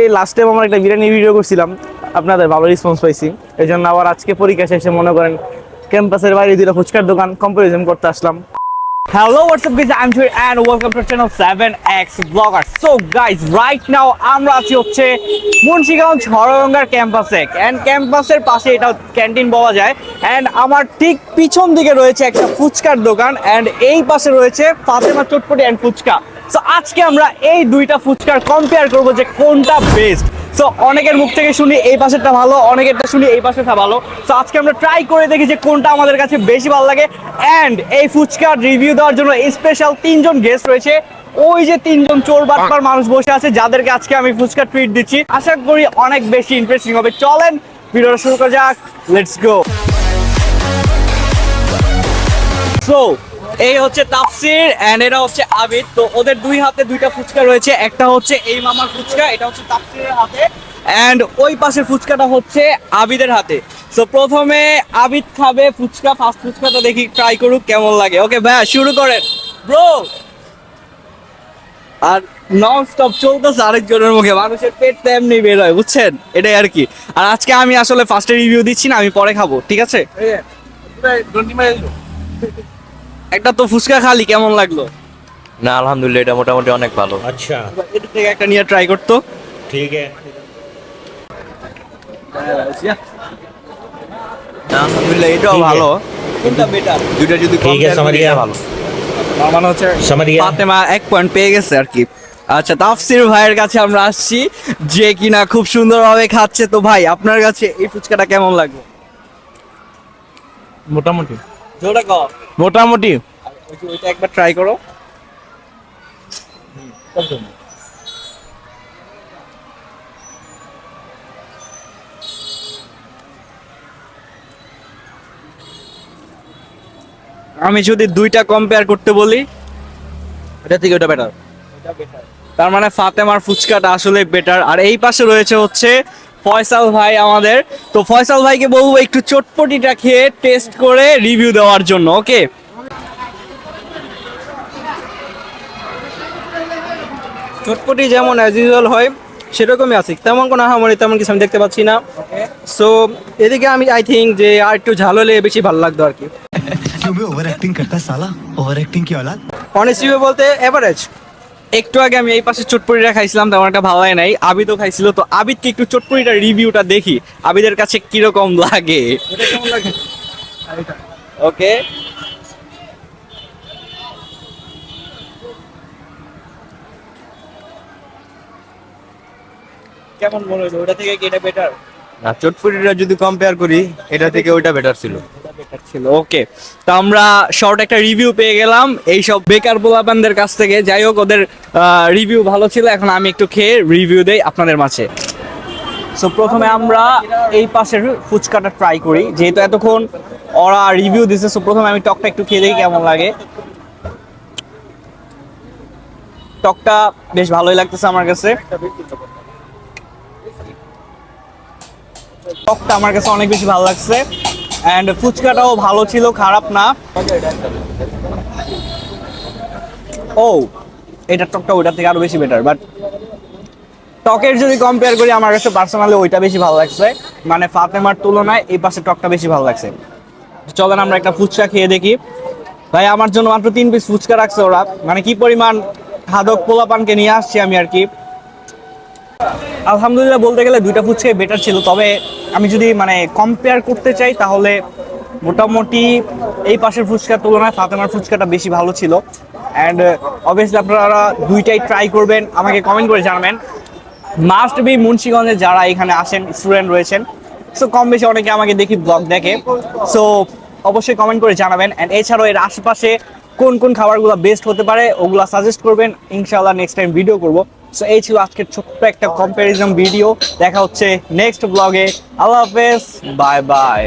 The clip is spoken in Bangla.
লাস্ট টাইম আমার একটা বিরিয়ানি ভিডিও করছিলাম, আপনাদের ভালো রেসপন্স পাইছি। এই জন্য আবার আজকে পরীক্ষা শেষে মনে করেন ক্যাম্পাসের বাইরে দুটো ফুচকার দোকান কম্পারিজন করতে আসলাম। Hello, what's up guys? I'm Joy and welcome to channel 7X Vlogger. So guys, right now আমরা আছি হচ্ছে মুন্সিগঞ্জ হরগঙ্গার ক্যাম্পাসে এন্ড ক্যাম্পাসের পাশে এটা ক্যান্টিন পাওয়া যায় এন্ড আমার ঠিক পিছন দিকে রয়েছে একটা ফুচকার দোকান এন্ড এই পাশে রয়েছে ফাতেমা চটপটি এন্ড ফুচকা সো আজকে আমরা এই দুইটা ফুচকার কম্পেয়ার করব যে কোনটা বেস্ট সো অনেকের মুখ থেকে শুনি এই পাশেরটা ভালো, অনেকেরটা শুনি এই পাশেরটা ভালো। সো আজকে আমরা ট্রাই করে দেখি যে কোনটা আমাদের কাছে বেশি ভালো লাগে। অ্যান্ড এই ফুচকার রিভিউ দেওয়ার জন্য স্পেশাল তিনজন গেস্ট রয়েছে। ওই যে তিনজন চোর বাটপার মানুষ বসে আছে, যাদেরকে আজকে আমি ফুচকা ট্রিট দিচ্ছি। আশা করি অনেক বেশি ইন্টারেস্টিং হবে। চলেন, ভিডিওটা শুরু করা যাক। লেটস গো সো এই হচ্ছে এন্ড এটা হচ্ছে আবিদ তো ওদের দুই হাতে দুইটা ফুচকা রয়েছে একটা হচ্ছে এই মামার ফুচকা এটা হচ্ছে তাফসিরের হাতে এন্ড ওই পাশের ফুচকাটা হচ্ছে আবিদের হাতে সো প্রথমে আবিদ খাবে ফুচকা ফার্স্ট ফুচকাটা দেখি ট্রাই করুক কেমন লাগে ওকে ভাইয়া শুরু করেন ব্রো আর নন স্টপ চলতেছে আরেকজনের মুখে মানুষের পেট তো এমনি বের হয় বুঝছেন এটাই আর কি আর আজকে আমি আসলে ফার্স্টে রিভিউ দিচ্ছি না আমি পরে খাব ঠিক আছে একটা তো ফুচকা খালি কেমন লাগলো না আলহামদুলিল্লাহ এটা মোটামুটি অনেক ভালো अच्छा এটা থেকে একটা নিয়ে ট্রাই করতো ठीक है না আলহামদুলিল্লাহ এটাও ঠিক আছে। ভালো কোনটা বেটার দুইটা যদি ঠিক আছে, compare করি, সামারিয়া। এটা ভালো আমার মনে হচ্ছে সামারিয়া। ফাতেমা এক পয়েন্ট পেয়ে গেছে আর কি আচ্ছা তাফসির ভাইয়ের কাছে আমরা আসছি যে কিনা খুব সুন্দরভাবে খাচ্ছে তো ভাই আপনার কাছে এই ফুচকাটা কেমন লাগলো মোটামুটি জোরে কও মোটামুটি। ওইটা একবার ট্রাই করো। আমি যদি দুইটা কম্পেয়ার করতে বলি এটা থেকে ওটা বেটার তার মানে ফাতেমার ফুচকাটা আসলে বেটার আর এই পাশে রয়েছে হচ্ছে ফয়সাল ভাই আমাদের। তো ফয়সাল ভাইকে বলব একটু চটপটিটা খেয়ে টেস্ট করে রিভিউ দেওয়ার জন্য ওকে চটপটি যেমন অ্যাজ ইউজুয়াল হয় সেরকমই আছে। তেমন কোনো আহামরি তেমন কিছু আমি দেখতে পাচ্ছি না। সো এদিকে আমি আই থিঙ্ক যে আর একটু ঝাল হলে বেশি ভালো লাগতো আর কি। ওভার অ্যাক্টিং ওভার অ্যাক্টিং কি বলতে এভারেজ একটু আগে আমি এই পাশে চটপটিটা খাইছিলাম, তেমন একটা ভালো লাগে নাই। আবিদও খাইছিল, তো আবিদকে একটু চটপটিটার রিভিউটা দেখি, আবিদের কাছে কীরকম লাগে? ওকে। কেমন মনে হলো? ওটা থেকে কি এটা বেটার না, চটপটিটা যদি কম্পেয়ার করি, এটা থেকে ওইটা বেটার ছিল। ছিল ওকে তো আমরা শর্ট একটা রিভিউ পেয়ে গেলাম এই সব বেকার পোলাপানদের কাছ থেকে। যাই হোক, ওদের রিভিউ ভালো ছিল, এখন আমি একটু খেয়ে রিভিউ দেই আপনাদের মাঝে। সো প্রথমে আমরা এই পাশের ফুচকাটা ট্রাই করি, যেহেতু এতক্ষণ ওরা রিভিউ দিছে সো প্রথমে আমি টকটা একটু খেয়ে দেখি কেমন লাগে। টকটা বেশ ভালোই লাগতেছে আমার কাছে। টকটা আমার কাছে অনেক বেশি ভালো লাগছে। অ্যান্ড ফুচকাটাও ভালো ছিল, খারাপ না। ও, এটা টকটা ওইটার থেকে আরও বেশি বেটার বাট টকের যদি কম্পেয়ার করি, আমার কাছে পার্সোনালি ওইটা বেশি ভালো লাগছে। মানে ফাতেমার তুলনায় এই পাশে টকটা বেশি ভালো লাগছে। চলেন আমরা একটা ফুচকা খেয়ে দেখি। ভাই, আমার জন্য মাত্র তিন পিস ফুচকা রাখছে ওরা। মানে কি পরিমাণ হাদক পোলাপানকে নিয়ে আসছি আমি আর কি। আলহামদুলিল্লাহ বলতে গেলে দুইটা ফুচকাই বেটার ছিল। তবে আমি যদি মানে কম্পেয়ার করতে চাই, তাহলে মোটামুটি এই পাশের ফুচকার তুলনায় ফাতেমার ফুচকাটা বেশি ভালো ছিল। অ্যান্ড অবভিয়াসলি আপনারা দুইটাই ট্রাই করবেন, আমাকে কমেন্ট করে জানাবেন। মাস্ট বি মুন্সিগঞ্জে যারা এখানে আসেন স্টুডেন্ট রয়েছেন। সো কম বেশি অনেকে আমাকে দেখি ব্লগ দেখে। সো অবশ্যই কমেন্ট করে জানাবেন। অ্যান্ড এছাড়াও এর আশেপাশে কোন কোন খাবারগুলো বেস্ট হতে পারে, ওগুলো সাজেস্ট করবেন। ইনশাআল্লাহ নেক্সট টাইম ভিডিও করব। সো এই ছিল আজকের ছোট্ট একটা কম্প্যারিজন ভিডিও দেখা হচ্ছে নেক্সট ব্লগে আল্লাহ হাফেজ। Bye bye